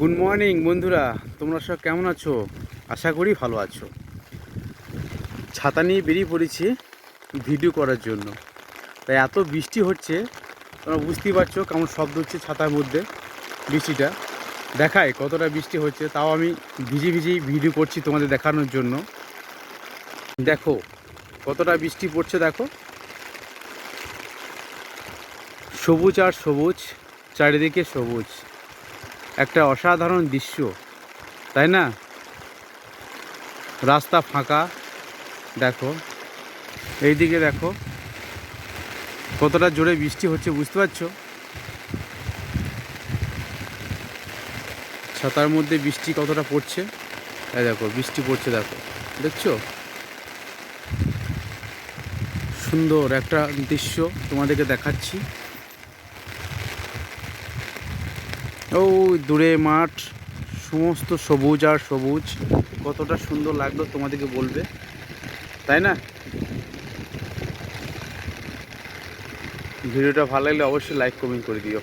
Good morning বন্ধুরা। তোমরা সব কেমন আছো? আশা করি ভালো আছো। ছাতা নিয়ে বেরিয়ে পড়েছি ভিডিও করার জন্য। তাই এত বৃষ্টি হচ্ছে, তোমরা বুঝতেই পারছ কেমন শব্দ হচ্ছে ছাতার মধ্যে বৃষ্টিটা। দেখায় কতটা বৃষ্টি হচ্ছে, তাও আমি ভিজে ভিজেই ভিডিও করছি তোমাদের দেখানোর জন্য। দেখো, কতটা বৃষ্টি পড়ছে, দেখো। সবুজ আর সবুজ, চারিদিকে সবুজ। একটা অসাধারণ দৃশ্য, তাই না? রাস্তা ফাঁকা, দেখো। এইদিকে দেখো, কতটা জোরে বৃষ্টি হচ্ছে, বুঝতে পারছ? ছাতার মধ্যে বৃষ্টি কতটা পড়ছে? এই দেখো, বৃষ্টি পড়ছে, দেখো। দেখছ? সুন্দর একটা দৃশ্য তোমাদেরকে দেখাচ্ছি। ও দূরে মাঠ, সমস্ত সবুজ আর সবুজ। কতটা সুন্দর লাগল তোমাদেরকে বলবে, তাই না? ভিডিওটা ভালো লাগলে অবশ্যই লাইক কমেন্ট করে দিও।